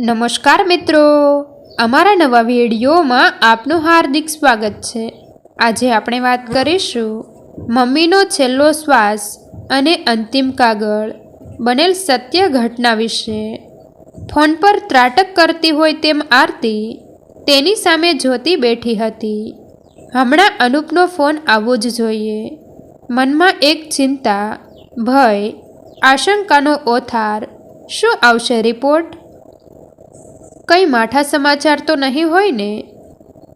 નમસ્કાર મિત્રો. અમારા નવા વિડીયોમાં આપનું હાર્દિક સ્વાગત છે. આજે આપણે વાત કરીશું મમ્મીનો છેલ્લો શ્વાસ અને અંતિમ કાગળ બનેલ સત્ય ઘટના વિશે. ફોન પર ત્રાટક કરતી હોય તેમ આરતી તેની સામે જોતી બેઠી હતી. હમણાં અનુપનો ફોન આવવો જ જોઈએ. મનમાં એક ચિંતા, ભય, આશંકાનો ઓથાર, શું આવશે રિપોર્ટ? કંઈ માઠા સમાચાર તો નહીં હોય ને?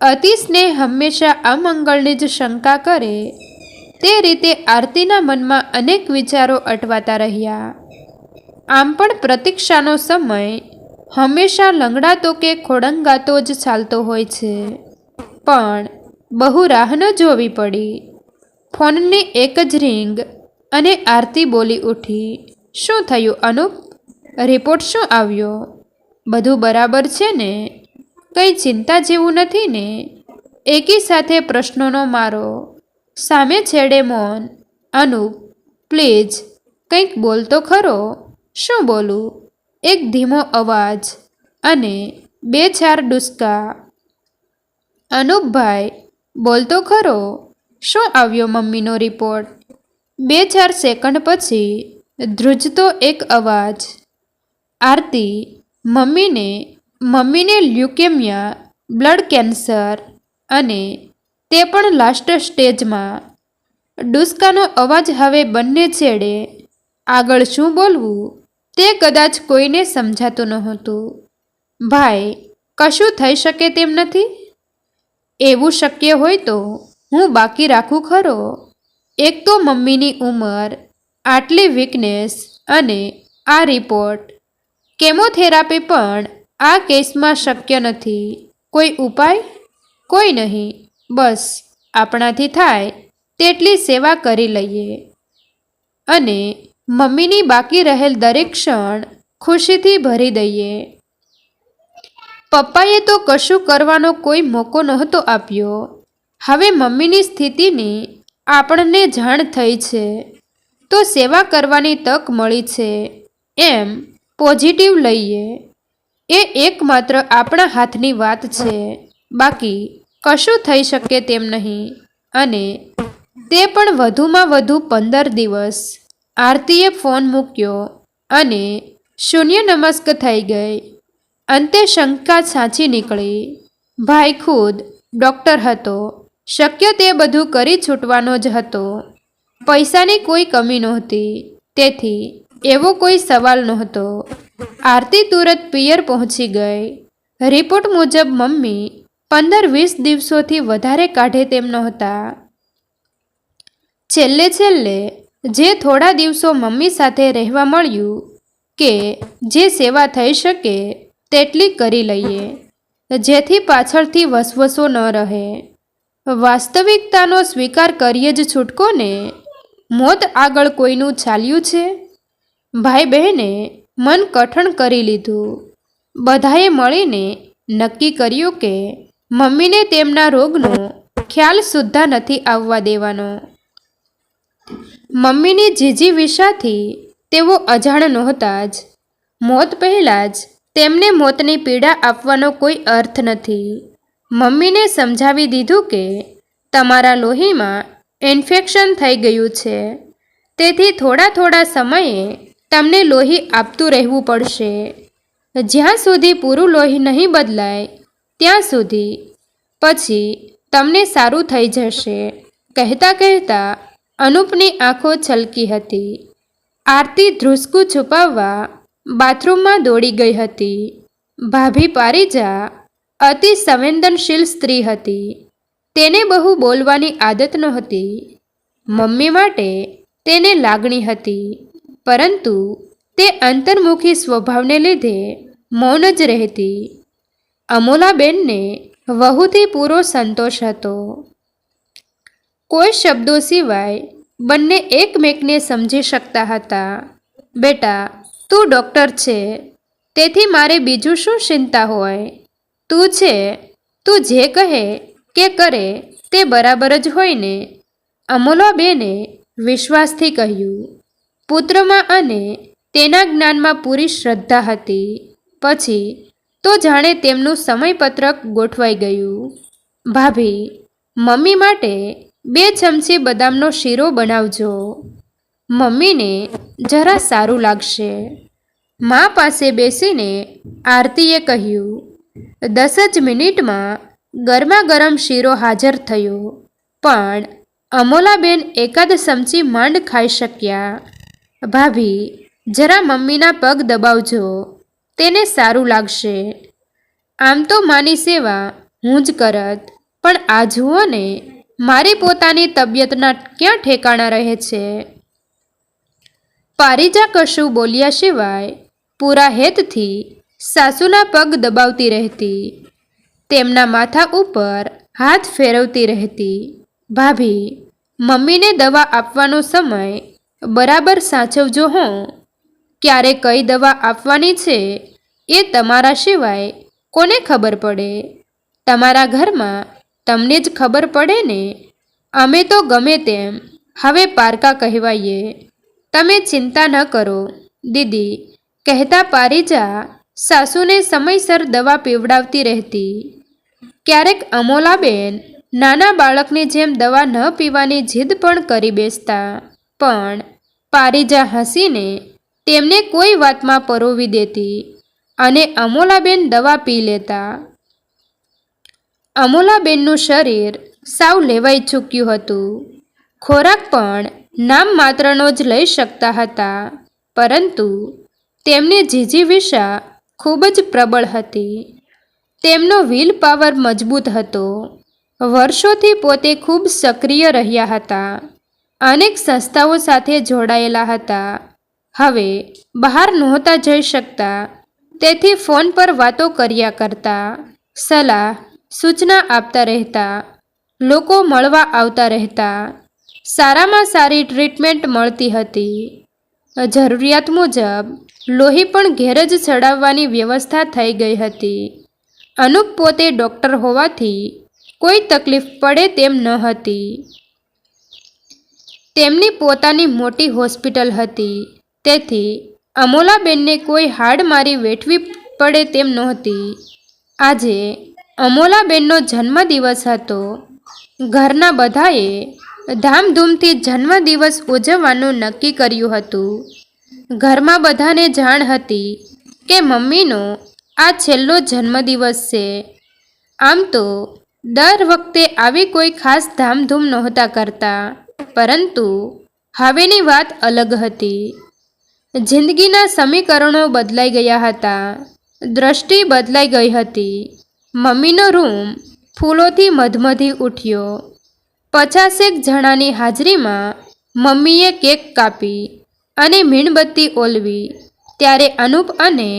અતિશને હંમેશા હંમેશા અમંગળની જ શંકા કરે. તે રીતે આરતીના મનમાં અનેક વિચારો અટવાતા રહ્યા. આમ પણ પ્રતીક્ષાનો સમય હંમેશા લંગડાતો કે ખોડંગાતો જ ચાલતો હોય છે. પણ બહુ રાહ ન જોવી પડી. ફોનની એક જ રિંગ અને આરતી બોલી ઉઠી. શું થયું અનુપ? રિપોર્ટ શું આવ્યો? બધું બરાબર છે ને? કંઈ ચિંતા જેવું નથી ને? એકી સાથે પ્રશ્નોનો મારો. સામે છેડે મૌન. અનુપ, પ્લીઝ, કંઈક બોલતો ખરો? શું બોલું? એક ધીમો અવાજ અને બે ચાર ડુસકા. અનુપભાઈ, બોલતો ખરો? શું આવ્યો મમ્મીનો રિપોર્ટ? બે ચાર સેકન્ડ પછી ધ્રુજતો એક અવાજ. આરતી મમ્મીને મમ્મીને લ્યુકેમિયા, બ્લડ કેન્સર અને તે પણ લાસ્ટ સ્ટેજમાં. ડુસ્કાનો અવાજ હવે બંને છેડે, આગળ શું બોલવું? તે કદાચ કોઈને સમજાતું નહોતું. ભાઈ, કશું થઈ શકે તેમ નથી? એવું શક્ય હોય તો હું બાકી રાખું ખરો? એક તો મમ્મીની ઉંમર, આટલી વીકનેસ અને આ રિપોર્ટ કેમોથેરાપી પણ આ કેસમાં શક્ય નથી. કોઈ ઉપાય? કોઈ નહીં. બસ, આપણાથી થાય તેટલી સેવા કરી લઈએ. અને મમ્મીની બાકી રહેલ દરેક ક્ષણ ખુશીથી ભરી દઈએ. પપ્પાએ તો કશું કરવાનો કોઈ મોકો નહોતો આપ્યો. હવે મમ્મીની સ્થિતિની આપણને જાણ થઈ છે. તો સેવા કરવાની તક મળી છે. એમ પોઝિટિવ લઈએ, એ એકમાત્ર આપણા હાથની વાત છે. બાકી, કશું થઈ શકે તેમ નહીં. અને તે પણ વધુમાં વધુ પંદર દિવસ. આરતીએ ફોન મૂક્યો અને શૂન્ય નમસ્ક થઈ ગઈ. અંતે શંકા સાચી નીકળી. ભાઈ ખુદ ડૉક્ટર હતો. શક્ય તે બધું કરી છૂટવાનો જ હતો. પૈસાની કોઈ કમી નહોતી. તેથી એવો કોઈ સવાલ નહોતો. આરતી તુરત પિયર પહોંચી ગઈ. રિપોર્ટ મુજબ મમ્મી પંદર વીસ દિવસોથી વધારે કાઢે તેમ નહોતા. છેલ્લે છેલ્લે જે થોડા દિવસો મમ્મી સાથે રહેવા મળ્યું કે જે સેવા થઈ શકે તેટલી કરી લઈએ, જેથી પાછળથી વસવસો ન રહે. વાસ્તવિકતાનો સ્વીકાર કરીએ જ છૂટકો ને મોત આગળ કોઈનું ચાલ્યું છે? ભાઈ બહેને મન કઠણ કરી લીધું. બધાએ મળીને નક્કી કર્યું કે મમ્મીને તેમના રોગનો ખ્યાલ સુદ્ધા નથી આવવા દેવાનો. મમ્મીની જીજી વિશાથી તેઓ અજાણ નહોતા જ. મોત પહેલાં જ તેમને મોતની પીડા આપવાનો કોઈ અર્થ નથી. મમ્મીને સમજાવી દીધું કે તમારા લોહીમાં ઇન્ફેક્શન થઈ ગયું છે. તેથી થોડા થોડા સમયે તમને લોહી આપતું રહેવું પડશે. જ્યાં સુધી પૂરું લોહી નહીં બદલાય, ત્યાં સુધી. પછી તમને સારું થઈ જશે. કહેતા કહેતા અનુપની આંખો છલકી હતી. આરતી ધ્રુસકું છુપાવવા બાથરૂમમાં દોડી ગઈ હતી. ભાભી પારીજા અતિ સંવેદનશીલ સ્ત્રી હતી. તેને બહુ બોલવાની આદત નહોતી. મમ્મી માટે તેને લાગણી હતી. પરંતુ તે અંતર્મુખી સ્વભાવને લીધે મૌન જ રહેતી. અમોલાબેનને વહુથી પૂરો સંતોષ હતો. કોઈ શબ્દો સિવાય બંને એકમેકને સમજી શકતા હતા. બેટા, તું ડૉક્ટર છે, તેથી મારે બીજું શું ચિંતા હોય? તું છે, તું જે કહે કે કરે તે બરાબર જ હોય ને? અમોલાબેને વિશ્વાસથી કહ્યું. પુત્રમાં અને તેના જ્ઞાનમાં પૂરી શ્રદ્ધા હતી. પછી તો જાણે તેમનું સમયપત્રક ગોઠવાઈ ગયું. ભાભી, મમ્મી માટે બે ચમચી બદામનો શીરો બનાવજો. મમ્મીને જરા સારું લાગશે. મા પાસે બેસીને આરતીએ કહ્યું, દસ જ મિનિટમાં ગરમા ગરમ શીરો હાજર થયો. પણ અમોલાબેન એકાદ ચમચી માંડ ખાઈ શક્યા. ભાભી, જરા મમ્મીના પગ દબાવજો. તેને સારું લાગશે. આમ તો માની સેવા, હું જ કરત. પણ આ જુઓ ને, મારી પોતાની તબિયતના ક્યાં ઠેકાણા રહે છે? પારિજા કશું બોલ્યા સિવાય, પૂરા હેતથી સાસુના પગ દબાવતી રહેતી. તેમના માથા ઉપર હાથ ફેરવતી રહેતી. ભાભી, મમ્મીને દવા આપવાનો સમય બરાબર સાચવજો હું. ક્યારે કઈ દવા આપવાની છે એ તમારા સિવાય કોને ખબર પડે? તમારા ઘરમાં તમને જ ખબર પડે ને? અમે તો ગમે તેમ હવે પારકા કહેવાઈએ. તમે ચિંતા ન કરો. દીદી, કહેતા પારીજા સાસુને સમયસર દવા પીવડાવતી રહેતી. ક્યારેક અમોલાબેન નાના બાળકની જેમ દવા ન પીવાની જીદ પણ કરી બેસતા. પણ પારીજા હસીને તેમને કોઈ વાતમાં પરોવી દેતી અને અમોલાબેન દવા પી લેતા. અમોલાબેનનું શરીર સાવ લેવાઈ ચૂક્યું હતું. ખોરાક પણ નામ માત્રનો જ લઈ શકતા હતા, પરંતુ તેમની જીજીવિષા ખૂબ જ પ્રબળ હતી. તેમનો વિલ પાવર મજબૂત હતો. વર્ષોથી પોતે ખૂબ સક્રિય રહ્યા હતા. અનેક સંસ્થાઓ સાથે જોડાયેલા હતા. હવે બહાર નહોતા જઈ શકતા, તેથી ફોન પર વાતો કર્યા કરતા, સલાહ, સૂચના આપતા રહેતા, લોકો મળવા આવતા રહેતા, સારામાં સારી ટ્રીટમેન્ટ મળતી હતી. જરૂરિયાત મુજબ, લોહી પણ ઘેર જ ચડાવવાની વ્યવસ્થા થઈ ગઈ હતી. અનુપ પોતે ડૉક્ટર હોવાથી કોઈ તકલીફ પડે તેમ ન હતી. તેમની પોતાની મોટી હોસ્પિટલ હતી. તેથી અમોલાબેનને કોઈ હાડ મારી વેઠવી પડે તેમ નહોતી. આજે અમોલાબેનનો જન્મદિવસ હતો. ઘરના બધાએ ધામધૂમથી જન્મદિવસ ઉજવવાનું નક્કી કર્યું હતું. ઘરમાં બધાને જાણ હતી કે મમ્મીનો આ છેલ્લો જન્મદિવસ છે. આમ તો દર વખતે આવી કોઈ ખાસ ધામધૂમ નહોતા કરતા. પરંતુ હવેની વાત અલગ હતી. જિંદગીના સમીકરણો બદલાઈ ગયા હતા. દ્રષ્ટિ બદલાઈ ગઈ હતી. મમ્મીનો રૂમ ફૂલોથી મધમધી ઉઠ્યો. પચાસેક જણાની હાજરીમાં મમ્મીએ કેક કાપી અને મીણબત્તી ઓલવી. ત્યારે અનુપ અને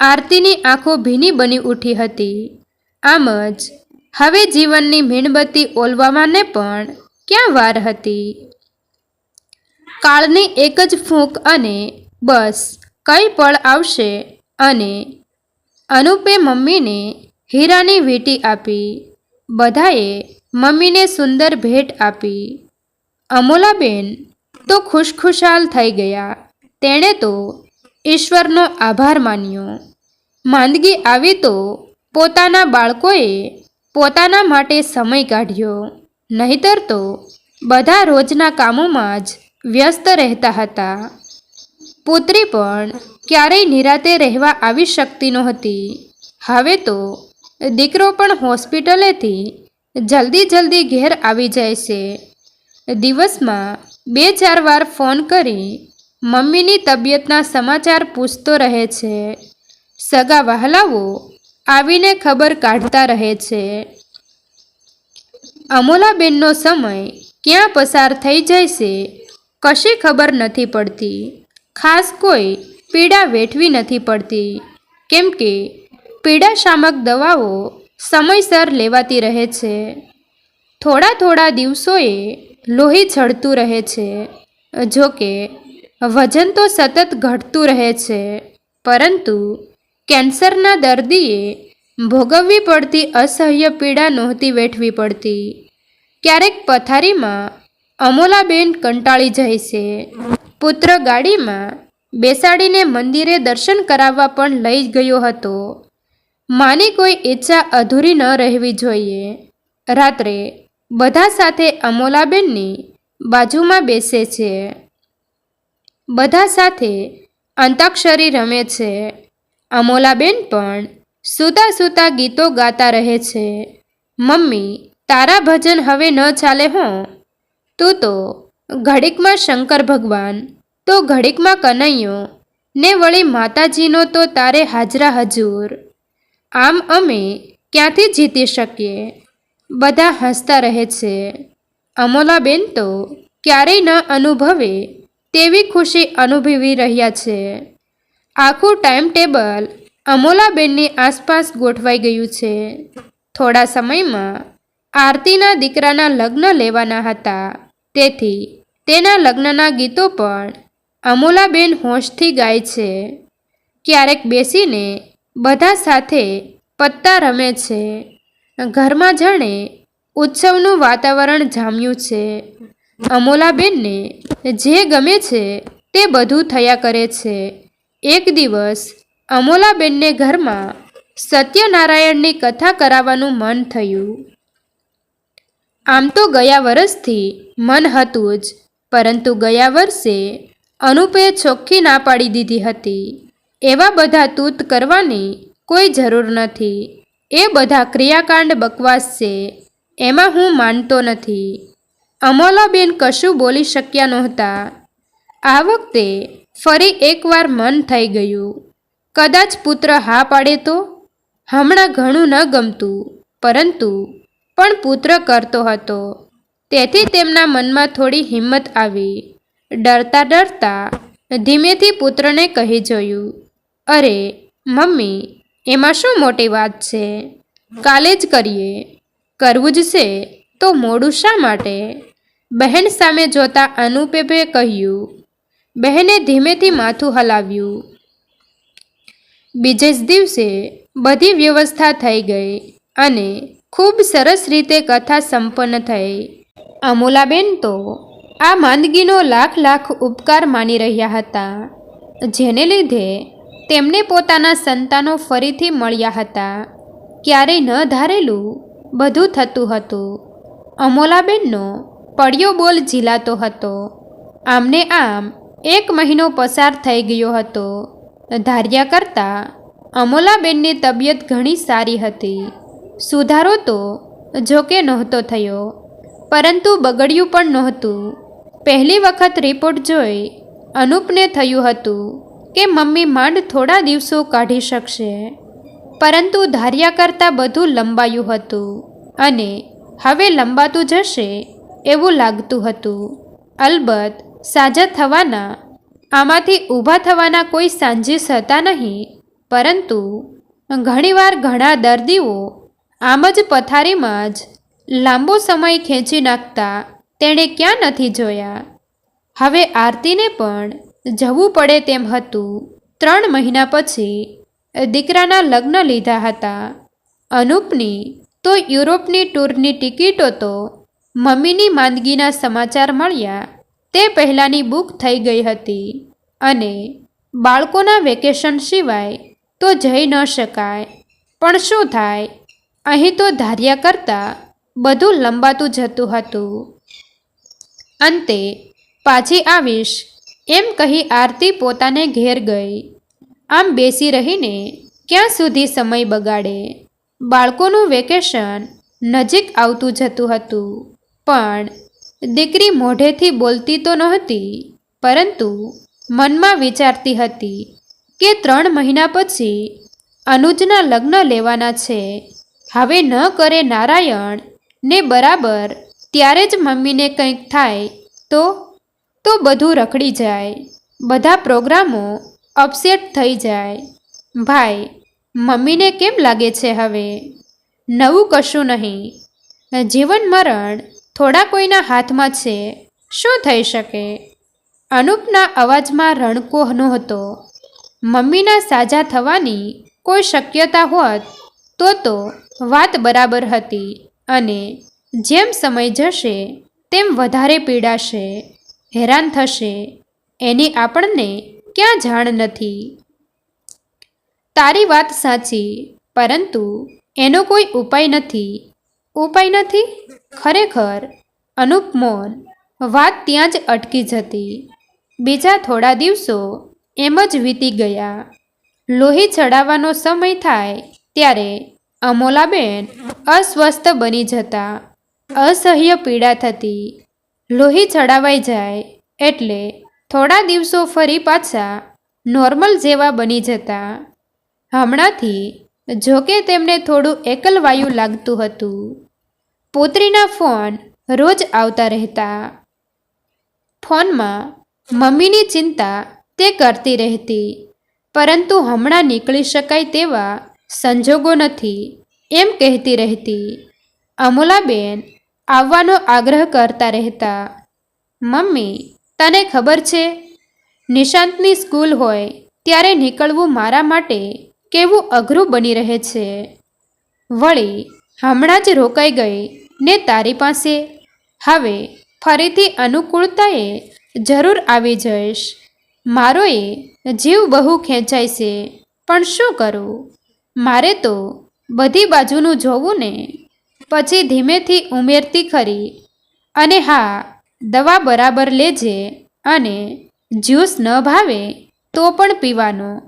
આરતીની આંખો ભીની બની ઉઠી હતી. આમ જ હવે જીવનની મીણબત્તી ઓલવામાંને પણ ક્યાં વાર હતી? કાળની એક જ ફૂંક અને બસ કઈ પળ આવશે અને અનુપે મમ્મીને હીરાની વીંટી આપી. બધાએ મમ્મીને સુંદર ભેટ આપી. અમોલાબેન તો ખુશખુશાલ થઈ ગયા. તેણે તો ઈશ્વરનો આભાર માન્યો. માંદગી આવી તો પોતાના બાળકોએ પોતાના માટે સમય કાઢ્યો. નહીતર તો બધા રોજના કામોમાં જ વ્યસ્ત રહેતા હતા. પુત્રી પણ ક્યારેય નિરાતે રહેવા આવી શકતી નહોતી. હવે તો દીકરો પણ હોસ્પિટલેથી જલ્દી જલ્દી ઘેર આવી જાય છે. દિવસમાં બે ચાર વાર ફોન કરી મમ્મીની તબિયતના સમાચાર પૂછતો રહે છે. સગા વહાલાઓ આવીને ખબર કાઢતા રહે છે. અમોલાબેનનો સમય ક્યાં પસાર થઈ છે, કશી ખબર નથી પડતી. ખાસ કોઈ પીડા વેઠવી નથી પડતી. કેમ કે પીડાશામક દવાઓ સમયસર લેવાતી રહે છે. થોડા થોડા દિવસોએ લોહી ચડતું રહે છે. જો કે વજન તો સતત ઘટતું રહે છે. પરંતુ કેન્સરના દર્દીએ ભોગવવી પડતી અસહ્ય પીડા નહોતી વેઠવી પડતી. ક્યારેક પથારીમાં અમોલાબેન કંટાળી જાય છે. પુત્ર ગાડીમાં બેસાડીને મંદિરે દર્શન કરાવવા પણ લઈ ગયો હતો. માની કોઈ ઈચ્છા અધૂરી ન રહેવી જોઈએ. રાત્રે બધા સાથે અમોલાબેનની બાજુમાં બેસે છે. બધા સાથે અંતાક્ષરી રમે છે. અમોલાબેન પણ સૂતા સૂતા ગીતો ગાતા રહે છે. મમ્મી, તારા ભજન હવે ન ચાલે હો. તું તો ઘડીકમાં શંકર ભગવાન, તો ઘડીકમાં કનૈયો, ને વળી માતાજીનો તો તારે હાજરા હજૂર. આમ અમે ક્યાંથી જીતી શકીએ? બધા હસતા રહે છે. અમોલાબેન તો ક્યારેય ન અનુભવે તેવી ખુશી અનુભવી રહ્યા છે. આખું ટાઈમ ટેબલ અમોલાબેનની આસપાસ ગોઠવાઈ ગયું છે. થોડા સમયમાં આરતીના દીકરાના લગ્ન લેવાના હતા. તેથી તેના લગ્નના ગીતો પણ અમોલાબેન હોંશથી ગાય છે. ક્યારેક બેસીને બધા સાથે પત્તા રમે છે. ઘરમાં જાણે ઉત્સવનું વાતાવરણ જામ્યું છે. અમોલાબેનને જે ગમે છે તે બધું થયા કરે છે. એક દિવસ અમોલાબેનને ઘરમાં સત્યનારાયણની કથા કરાવવાનું મન થયું. આમ તો ગયા વર્ષથી મન હતું જ, પરંતુ ગયા વર્ષે અનુપે ચોખ્ખી ના પાડી દીધી હતી. એવા બધા તૂત કરવાની કોઈ જરૂર નથી. એ બધા ક્રિયાકાંડ બકવાસ છે, એમાં હું માનતો નથી. અમોલાબેન કશું બોલી શક્યા નહોતા. આ વખતે ફરી એકવાર મન થઈ ગયું. કદાચ પુત્ર હા પાડે તો? હમણાં ઘણું ન ગમતું, પરંતુ પણ પુત્ર કરતો હતો. તેથી તેમના મનમાં થોડી હિંમત આવી. ડરતા ડરતા ધીમેથી પુત્રને કહી જોયું, અરે, મમ્મી, એમાં શું મોટી વાત છે? કાલે જ કરીએ. કરવું જ છે, તો મોડું શા માટે? બહેન સામે જોતા અનુપેપે કહ્યું, બહેને ધીમેથી માથું હલાવ્યું. બીજે જ દિવસે બધી વ્યવસ્થા થઈ ગઈ અને ખૂબ સરસ રીતે કથા સંપન્ન થઈ. અમોલાબેન તો આ માંદગીનો લાખ લાખ ઉપકાર માની રહ્યા હતા, જેને લીધે તેમને પોતાના સંતાનો ફરીથી મળ્યા હતા. ક્યારેય ન ધારેલું બધું થતું હતું. અમોલાબેનનો પડ્યો બોલ ઝીલાતો હતો. આમને આમ એક મહિનો પસાર થઈ ગયો હતો. ધાર્યા કરતાં અમોલાબેનની તબિયત ઘણી સારી હતી. સુધારો તો જોકે નહોતો થયો, પરંતુ બગડ્યું પણ નહોતું. પહેલી વખત રિપોર્ટ જોઈ અનુપને થયું હતું કે મમ્મી માંડ થોડા દિવસો કાઢી શકશે, પરંતુ ધાર્યા કરતાં બધું લંબાયું હતું અને હવે લંબાતું જશે એવું લાગતું હતું. અલબત્ત સાજા થવાના આમાંથી ઊભા થવાના કોઈ સાંજીસ હતા નહીં. પરંતુ ઘણીવાર ઘણા દર્દીઓ આમ જ પથારીમાં જ લાંબો સમય ખેંચી નાખતા તેણે ક્યાં નથી જોયા. હવે આરતીને પણ જવું પડે તેમ હતું. ત્રણ મહિના પછી દીકરાના લગ્ન લીધા હતા. અનુપની તો યુરોપની ટૂરની ટિકિટો તો મમ્મીની માંદગીના સમાચાર મળ્યા. તે પહેલાંની બુક થઈ ગઈ હતી. અને બાળકોના વેકેશન સિવાય તો જઈ ન શકાય. પણ શું થાય? અહીં તો ધાર્યા કરતાં બધું લંબાતું જતું હતું. અંતે પાછી આવીશ એમ કહી આરતી પોતાને ઘેર ગઈ. આમ બેસી રહીને ક્યાં સુધી સમય બગાડે? બાળકોનું વેકેશન નજીક આવતું જતું હતું. પણ દીકરી મોઢેથી બોલતી તો નહોતી, પરંતુ મનમાં વિચારતી હતી કે ત્રણ મહિના પછી અનુજના લગ્ન લેવાના છે. હવે ન કરે નારાયણ ને બરાબર ત્યારે જ મમ્મીને કંઈક થાય તો? તો બધું રખડી જાય, બધા પ્રોગ્રામો અપસેટ થઈ જાય. ભાઈ, મમ્મીને કેમ લાગે છે હવે? નવું કશું નહીં. જીવન મરણ થોડા કોઈના હાથમાં છે, શું થઈ શકે? અનુપના અવાજમાં રણકો નહોતો. મમ્મીના સાજા થવાની કોઈ શક્યતા હોત તો તો વાત બરાબર હતી અને જેમ સમય જશે તેમ વધારે પીડાશે, હેરાન થશે. એની આપણને ક્યાં જાણ નથી? તારી વાત સાચી, પરંતુ એનો કોઈ ઉપાય નથી. ઉપાય નથી? ખરેખર, અનુપ મૌન વાત ત્યાં જ અટકી જતી. બીજા થોડા દિવસો એમ જ વીતી ગયા. લોહી ચડાવવાનો સમય થાય ત્યારે અમોલાબેન અસ્વસ્થ બની જતા. અસહ્ય પીડા થતી. લોહી ચડાવાઈ જાય એટલે થોડા દિવસો ફરી પાછા નોર્મલ જેવા બની જતા. હમણાંથી જોકે તેમને થોડું એકલવાયું લાગતું હતું. પુત્રીના ફોન રોજ આવતા રહેતા. ફોનમાં મમ્મીની ચિંતા તે કરતી રહેતી, પરંતુ હમણાં નીકળી શકાય તેવા સંજોગો નથી એમ કહેતી રહેતી. અમુલાબેન આવવાનો આગ્રહ કરતા રહેતા, મમ્મી, તને ખબર છે? નિશાંતની સ્કૂલ હોય ત્યારે નીકળવું મારા માટે કેવું અઘરું બની રહે છે. વળી હમણાં જ રોકાઈ ગઈ ને તારી પાસે. હવે ફરીથી અનુકૂળતાએ જરૂર આવી જઈશ. મારો એ જીવ બહુ ખેંચાય છે. પણ શું કરું? મારે તો બધી બાજુનું જોવું ને. પછી ધીમેથી ઉમેરતી ખરી. અને હા, દવા બરાબર લેજે અને જ્યુસ ન ભાવે તો પણ પીવાનો.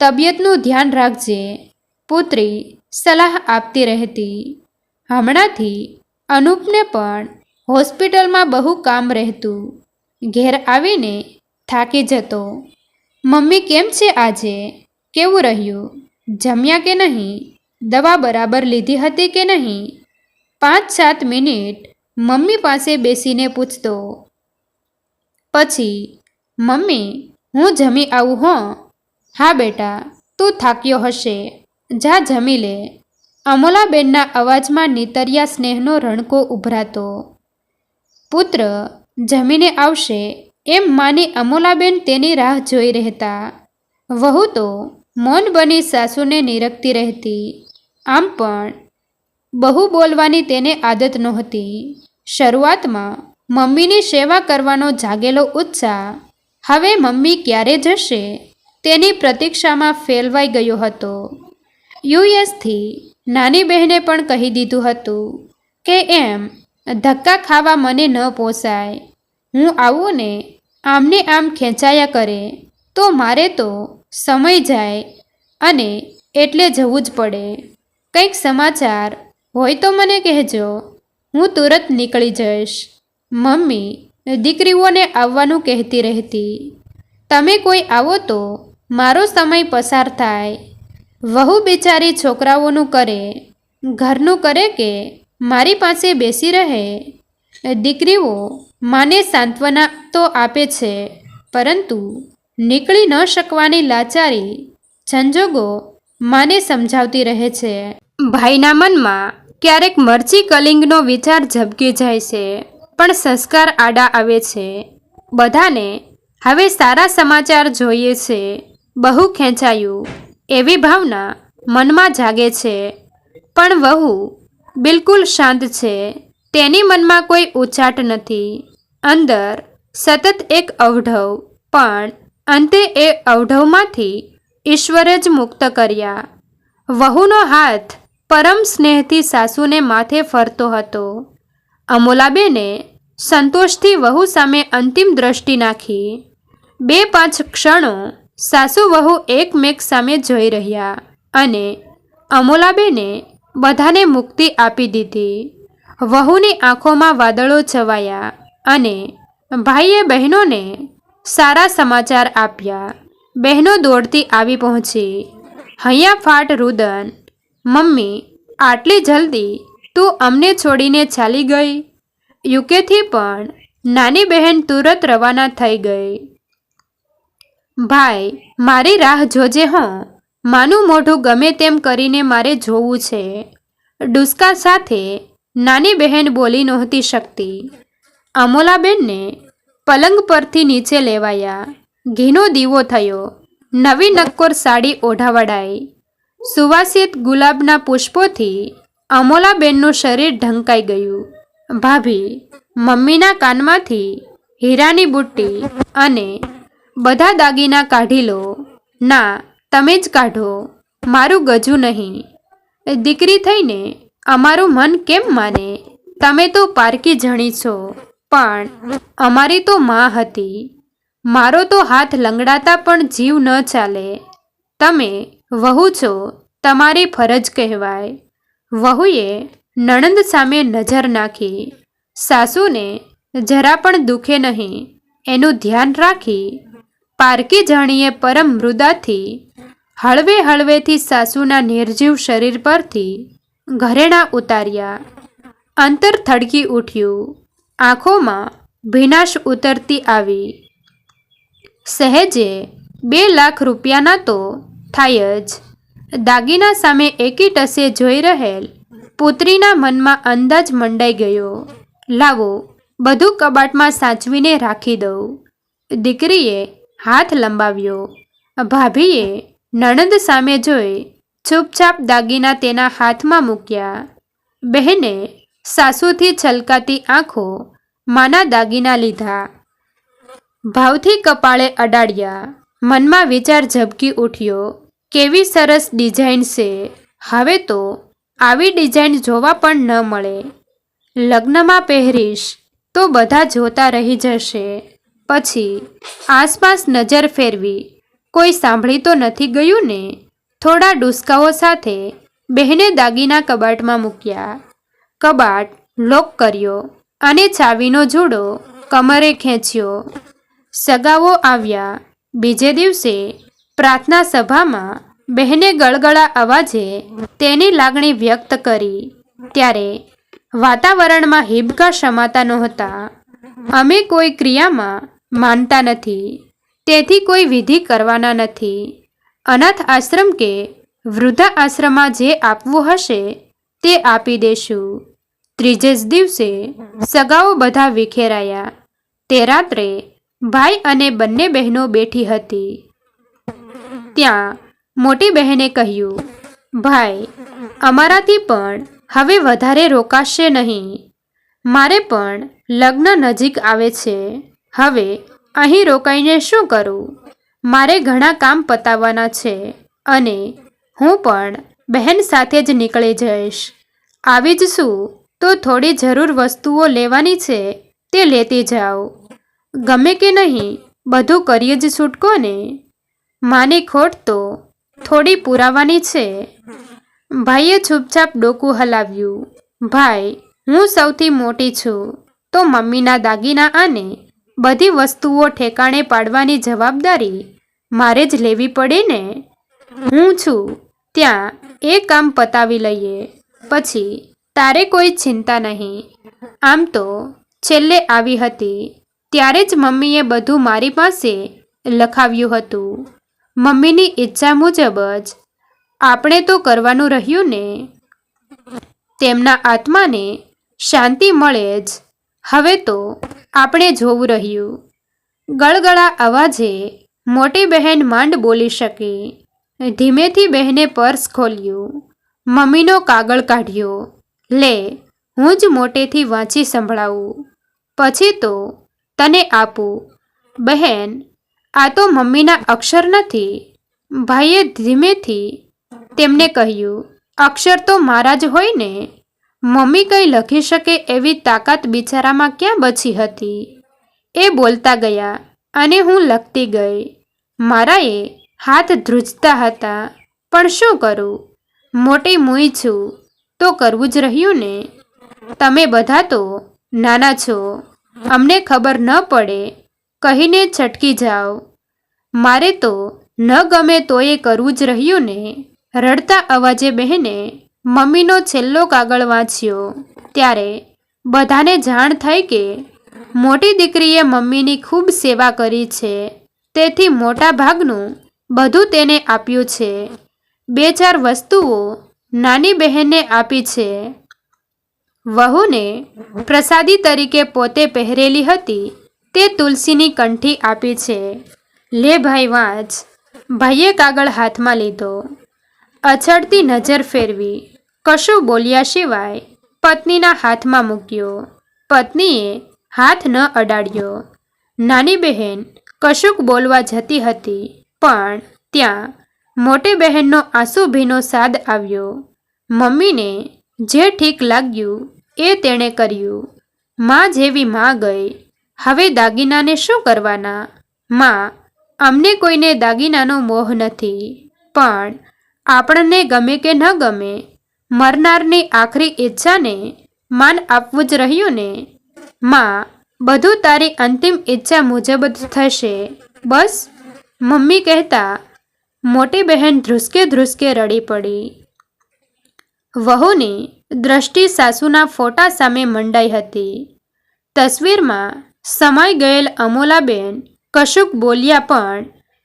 તબિયતનું ધ્યાન રાખજે. પુત્રી સલાહ આપતી રહેતી. હમણાંથી અનુપને પણ હોસ્પિટલમાં બહુ કામ રહેતું. ઘેર આવીને થાકી જતો. મમ્મી, કેમ છે આજે? કેવું રહ્યું? જમ્યા કે નહીં? દવા બરાબર લીધી હતી કે નહીં? પાંચ સાત મિનિટ મમ્મી પાસે બેસીને પૂછતો. પછી, મમ્મી, હું જમી આવું હોં. હા બેટા, તું થાક્યો હશે. જા જમી લે. અમોલાબેનના અવાજમાં નીતર્યા સ્નેહનો રણકો ઉભરાતો. પુત્ર, જમીને આવશે એમ માની અમોલાબેન તેની રાહ જોઈ રહેતા. વહુ તો મૌન બની સાસુને નિરખતી રહેતી. આમ પણ બહુ બોલવાની તેને આદત નહોતી. શરૂઆતમાં મમ્મીની સેવા કરવાનો જાગેલો ઉત્સાહ હવે મમ્મી ક્યારે જશે તેની પ્રતીક્ષામાં ફેલવાઈ ગયો હતો. યુએસથી નાની બહેને પણ કહી દીધું હતું કે એમ, ધક્કા ખાવા મને ન પોસાય. હું આવું ને આમને આમ ખેંચાયા કરે, તો મારે તો સમય જાય અને એટલે જવું જ પડે. કંઈક સમાચાર હોય તો મને કહેજો. હું તુરત નીકળી જઈશ. મમ્મી દીકરીઓને આવવાનું કહેતી રહેતી. તમે કોઈ આવો તો મારો સમય પસાર થાય. વહુ બિચારી છોકરાઓનું કરે, ઘરનું કરે કે મારી પાસે બેસી રહે? દીકરીઓ માને સાંત્વના તો આપે છે, પરંતુ નીકળી ન શકવાની લાચારી સંજોગો માને સમજાવતી રહે છે. ભાઈના મનમાં ક્યારેક મરચી કલિંગનો વિચાર ઝબકી જાય છે, પણ સંસ્કાર આડા આવે છે. બધાને હવે સારા સમાચાર જોઈએ છે. બહુ ખેંચાયું. એવી ભાવના મનમાં જાગે છે. પણ વહુ બિલકુલ શાંત છે. તેની મનમાં કોઈ ઉચાટ નથી. અંદર સતત એક અવઢવ, પણ અંતે એ અવઢવમાંથી ઈશ્વરે જ મુક્ત કર્યા. વહુનો હાથ પરમ સ્નેહથી સાસુને માથે ફરતો હતો. અમોલાબેને સંતોષથી વહુ સામે અંતિમ દ્રષ્ટિ નાખી. બે પાંચ ક્ષણો સાસુ વહુ એકમેક સામે જોઈ રહ્યા અને અમોલાબેને બધાને મુક્તિ આપી દીધી. વહુની આંખોમાં વાદળો છવાયા અને ભાઈએ બહેનોને સારા સમાચાર આપ્યા. બહેનો દોડતી આવી પહોંચી. હૈયા ફાટ રુદન, મમ્મી, આટલી જલ્દી તું અમને છોડીને ચાલી ગઈ? યુકેથી પણ નાની બહેન તુરત રવાના થઈ ગઈ. ભાઈ, મારી રાહ જોજે હોં. માનું મોઢું ગમે તેમ કરીને મારે જોવું છે. ડુસ્કા સાથે નાની બહેન બોલી નહોતી શકતી. અમોલાબેનને પલંગ પરથી નીચે લેવાયા. ઘીનો દીવો થયો. નવી નક્કોર સાડી ઓઢાવડાઈ. સુવાસિત ગુલાબના પુષ્પોથી અમોલાબેનનું શરીર ઢંકાઈ ગયું. ભાભી, મમ્મીના કાનમાંથી હીરાની બુટ્ટી અને બધા દાગીના કાઢી લો. ના, તમે જ કાઢો. મારું ગજું નહીં. દીકરી થઈને અમારું મન કેમ માને? તમે તો પારકી જણી છો, પણ અમારી તો માં હતી. મારો તો હાથ લંગડાતા પણ જીવ ન ચાલે. તમે વહુ છો, તમારી ફરજ કહેવાય. વહુએ નણંદ સામે નજર નાખી. સાસુને જરા પણ દુખે નહીં. એનું ધ્યાન રાખી પારકી જાણીએ પરમ મૃદાથી. હળવે હળવેથી સાસુના નિર્જીવ શરીર પરથી ઘરેણા ઉતાર્યા. અંતર થડકી ઉઠ્યું. આંખોમાં ભીનાશ ઉતરતી આવી. સહેજે બે લાખ રૂપિયાના તો થાય જ. દાગીના સામે એકી ટસે જોઈ રહેલ પુત્રીના મનમાં અંદાજ મંડાઈ ગયો. લાવો, બધું કબાટમાં સાચવીને રાખી દઉં. દીકરીએ હાથ લંબાવ્યો. ભાભીએ નણંદ સામે જોઈ ચૂપચાપ દાગીના તેના હાથમાં મૂક્યા. બહેને સાસુથી છલકાતી આંખો માના દાગીના લીધા. ભાવથી કપાળે અડાડ્યા. મનમાં વિચાર ઝબકી ઉઠ્યો, કેવી સરસ ડિઝાઇન છે. હવે તો આવી ડિઝાઇન જોવા પણ ન મળે. લગ્નમાં પહેરીશ તો બધા જોતા રહી જશે. પછી આસપાસ નજર ફેરવી, કોઈ સાંભળી તો નથી ગયું ને? થોડા ડુસકાઓ સાથે બહેને દાગીના કબાટમાં મૂક્યા. કબાટ લોક કર્યો અને ચાવીનો જોડો કમરે ખેંચ્યો. સગાઓ આવ્યા. બીજે દિવસે પ્રાર્થના સભામાં બહેને ગળગળા અવાજે તેની લાગણી વ્યક્ત કરી. ત્યારે વાતાવરણમાં હિબકા સમાતા નહોતા. અમે કોઈ ક્રિયામાં માનતા નથી. તેથી કોઈ વિધિ કરવાના નથી. અનાથ આશ્રમ કે વૃદ્ધા આશ્રમમાં જે આપવું હશે, તે આપી દેશું. ત્રીજે જ દિવસે સગાઓ બધા વિખેરાયા. તે રાત્રે ભાઈ અને બંને બહેનો બેઠી હતી. ત્યાં મોટી બહેને કહ્યું, ભાઈ, અમારાથી પણ હવે વધારે રોકાશે નહીં. મારે પણ લગ્ન નજીક આવે છે. હવે, અહીં રોકાઈને શું કરું? મારે ઘણા કામ પતાવવાના છે અને હું પણ બહેન સાથે જ નીકળી જઈશ. આવી જ શું? તો થોડી જરૂર વસ્તુઓ લેવાની છે, તે લેતી જાઓ. ગમે કે નહીં, બધું કરીએ જ છૂટકો ને માની ખોટ તો થોડી પુરાવાની છે. ભાઈએ છૂપછાપ ડોકું હલાવ્યું. ભાઈ, હું સૌથી મોટી છું, તો મમ્મીના દાગીના અને બધી વસ્તુઓ ઠેકાણે પાડવાની જવાબદારી મારે જ લેવી પડે ને? હું છું. ત્યાં એ કામ પતાવી લઈએ. પછી તારે કોઈ ચિંતા નહીં. આમ તો છેલ્લે આવી હતી. ત્યારે જ મમ્મીએ બધું મારી પાસે લખાવ્યું હતું. મમ્મીની ઈચ્છા મુજબ જ આપણે તો કરવાનું રહ્યું ને? તેમના આત્માને શાંતિ મળે જ. હવે તો આપણે જોવું રહ્યું. ગળગળા અવાજે મોટી બહેન માંડ બોલી શકી. ધીમેથી બહેને પર્સ ખોલ્યું. મમ્મીનો કાગળ કાઢ્યો. લે, હું જ મોટેથી વાંચી સંભળાવું. પછી તો તને આપું. બહેન, આ તો મમ્મીના અક્ષર નથી. ભાઈએ ધીમેથી તેમને કહ્યું, અક્ષર તો મારા જ હોય ને? મમ્મી કંઈ લખી શકે એવી તાકાત બિચારામાં ક્યાં બચી હતી? એ બોલતા ગયા, અને હું લખતી ગઈ. મારા એ હાથ ધ્રુજતા હતા. પણ શું કરું? મોટી મૂઈ છું. તો કરવું જ રહ્યું ને? તમે બધા તો નાના છો. અમને ખબર ન પડે. કહીને છટકી જાઓ. મારે તો ન ગમે તો એ કરવું જ રહ્યું ને? રડતા અવાજે બહેને મમ્મીનો છેલ્લો કાગળ વાંચ્યો. ત્યારે બધાને જાણ થઈ કે મોટી દીકરીએ મમ્મીની ખૂબ સેવા કરી છે. તેથી મોટા ભાગનું બધું તેને આપ્યું છે. બે ચાર વસ્તુઓ નાની બહેનને આપી છે. વહુને પ્રસાદી તરીકે પોતે પહેરેલી હતી, તે તુલસીની કંઠી આપી છે. લે ભાઈ, વાંચ. ભાઈએ કાગળ હાથમાં લીધો. અછડતી નજર ફેરવી. કશું બોલ્યા સિવાય પત્નીના હાથમાં મૂક્યો. પત્નીએ હાથ ન અડાડ્યો. નાની બહેન કશુંક બોલવા જતી હતી, પણ ત્યાં મોટી બહેનનો આંસુ ભીનો સાદ આવ્યો. મમ્મીને જે ઠીક લાગ્યું એ તેણે કર્યું. માં જેવી માં ગઈ. હવે દાગીનાને શું કરવાના? માં અમને કોઈને દાગીનાનો મોહ નથી, પણ આપણને ગમે કે ન ગમે મરનારની આખરી ઈચ્છાને માન આપવું જ રહ્યું ને? માં, બધું તારી અંતિમ ઈચ્છા મુજબ જ થશે. બસ, મમ્મી કહેતા, મોટી બહેન ધ્રુસકે ધ્રુસકે રડી પડી. વહુની દ્રષ્ટિ સાસુના ફોટા સામે મંડાઈ હતી. તસવીરમાં સમાઈ ગયેલ અમોલાબેન કશુંક બોલ્યા પણ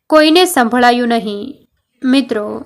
કોઈને સંભળાયું નહીં. મિત્રો